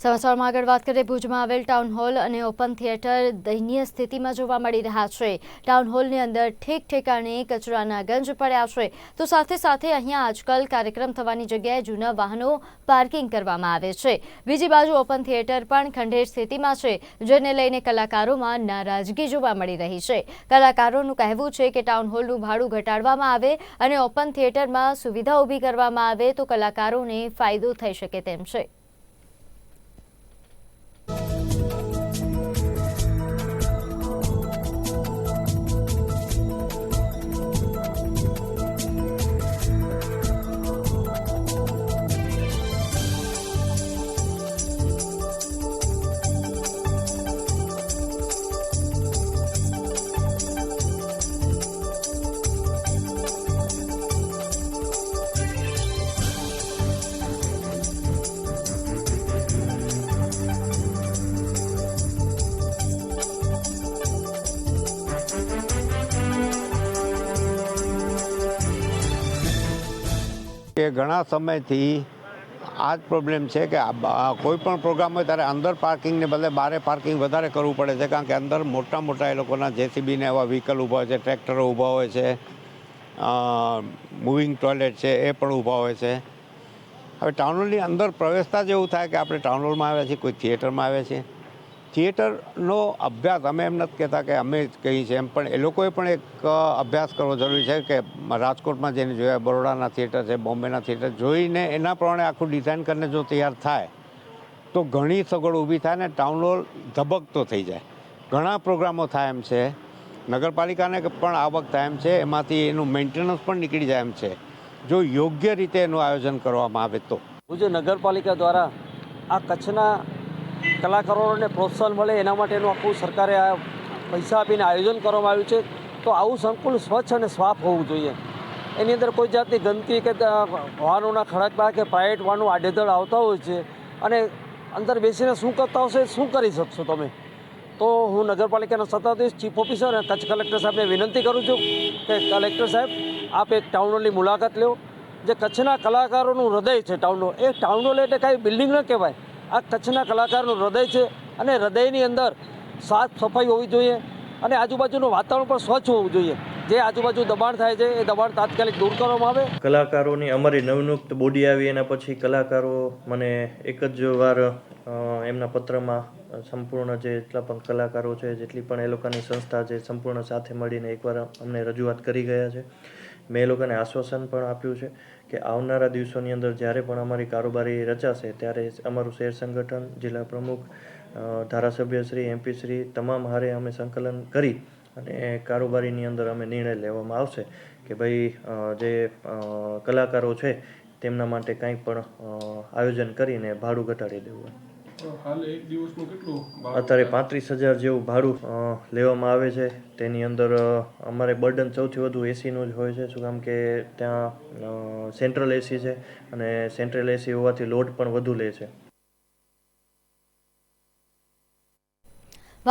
સમાચારમાં આગળ વાત કરીએ, ભુજમાં આવેલ ટાઉન હોલ અને ઓપન થિયેટર દયનીય સ્થિતિમાં જોવા મળી રહ્યા છે. ટાઉન હોલની અંદર ઠેક ઠેકાણે કચરાના ગંજ પડ્યા છે. તો સાથે સાથે અહીંયા આજકાલ કાર્યક્રમ થવાની જગ્યાએ જૂના વાહનો પાર્કિંગ કરવામાં આવે છે. બીજી બાજુ ઓપન થિયેટર પણ ખંડેર સ્થિતિમાં છે, જેને લઈને કલાકારોમાં નારાજગી જોવા મળી રહી છે. કલાકારોનું કહેવું છે કે ટાઉન હોલનું ભાડું ઘટાડવામાં આવે અને ઓપન થિયેટરમાં સુવિધા ઊભી કરવામાં આવે તો કલાકારોને ફાયદો થઈ શકે તેમ છે. કે ઘણા સમયથી આ જ પ્રોબ્લેમ છે કે કોઈ પણ પ્રોગ્રામ હોય ત્યારે અંદર પાર્કિંગને બદલે બારે પાર્કિંગ વધારે કરવું પડે છે, કારણ કે અંદર મોટા મોટા એ લોકોના જેસીબીને એવા વ્હીકલ ઊભા હોય છે ટ્રેક્ટરો ઊભા હોય છે મૂવિંગ ટોયલેટ છે, એ પણ ઊભા હોય છે. હવે ટાઉન હોલની અંદર પ્રવેશતા જ એવું થાય કે આપણે ટાઉન હોલમાં આવ્યા છીએ, કોઈ થિયેટરમાં આવ્યા છીએ. થિયેટરનો અભ્યાસ, અમે એમ નથી કહેતા કે અમે જ કહીએ છીએ એમ, પણ એ લોકોએ પણ એક અભ્યાસ કરવો જરૂરી છે કે રાજકોટમાં જેને જોયા, બરોડાના થિયેટર છે, બોમ્બેના થિયેટર, જોઈને એના પ્રમાણે આખું ડિઝાઇન કરીને જો તૈયાર થાય, તો ઘણી સગવડ ઊભી થાય ને ટાઉન હોલ ધબકતો થઈ જાય. ઘણા પ્રોગ્રામો થાય એમ છે. નગરપાલિકાને પણ આવક થાય એમ છે. એમાંથી એનું મેન્ટેનન્સ પણ નીકળી જાય એમ છે. જો યોગ્ય રીતે એનું આયોજન કરવામાં આવે તો. ભુજ નગરપાલિકા દ્વારા આ કચ્છના કલાકારોને પ્રોત્સાહન મળે એના માટેનું આખું સરકારે આ પૈસા આપીને આયોજન કરવામાં આવ્યું છે. તો આવું સંકુલ સ્વચ્છ અને સાફ હોવું જોઈએ. એની અંદર કોઈ જાતની ગંદકી કે વાહનોના ખડકડા કે પ્રાઇવેટ વાહનો આડેધડ આવતા હોય છે અને અંદર બેસીને શું કરતા હશે શું કરી શકશો તમે? તો હું નગરપાલિકાના સત્તાધીશ ચીફ ઓફિસર અને કચ્છ કલેક્ટર સાહેબને વિનંતી કરું છું કે કલેક્ટર સાહેબ, આપ એક ટાઉન હોલની મુલાકાત લો. જે કચ્છના કલાકારોનું હૃદય છે ટાઉન હોલ એ ટાઉન હોલ એટલે કાંઈ બિલ્ડિંગ ન કહેવાય. આ કચ્છના કલાકારનું હૃદય છે અને હૃદયની અંદર સાફ સફાઈ હોવી જોઈએ અને આજુબાજુનું વાતાવરણ પણ સ્વચ્છ હોવું જોઈએ. જે આજુબાજુ દબાણ થાય છે, એ દબાણ તાત્કાલિક દૂર કરવામાં આવે. કલાકારોની અમારી નવનિયુક્ત બોડી આવી, એના પછી કલાકારો મને એક જ વાર એમના પત્રમાં સંપૂર્ણ જે જેટલા પણ કલાકારો છે, જેટલી પણ એ લોકોની સંસ્થા છે, સંપૂર્ણ સાથે મળીને એકવાર અમને રજૂઆત કરી ગયા છે. મેં લોકોને આશ્વાસન પણ આપ્યું છે કે આવનારા દિવસોની અંદર જ્યારે પણ અમારી કારોબારી રચાશે, ત્યારે અમારું શેર સંગઠન, જિલ્લા પ્રમુખ ધારાસભ્યશ્રી એમપીશ્રી તમામ હારે અમે સંકલન કરી અને કારોબારીની અંદર અમે નિર્ણય લેવામાં આવશે કે ભાઈ જે કલાકારો છે તેમના માટે કંઈ પણ આયોજન કરીને ભાડું ઘટાડી દેવું અત્યારે પાંત્રીસ હજાર જેવું ભાડું લેવામાં આવે છે. તેની અંદર અમારે બર્ડન સૌથી વધુ એસીનું જ હોય છે શું કામ કે ત્યાં સેન્ટ્રલ એસી છે અને સેન્ટ્રલ એસી હોવાથી લોડ પણ વધુ લે છે.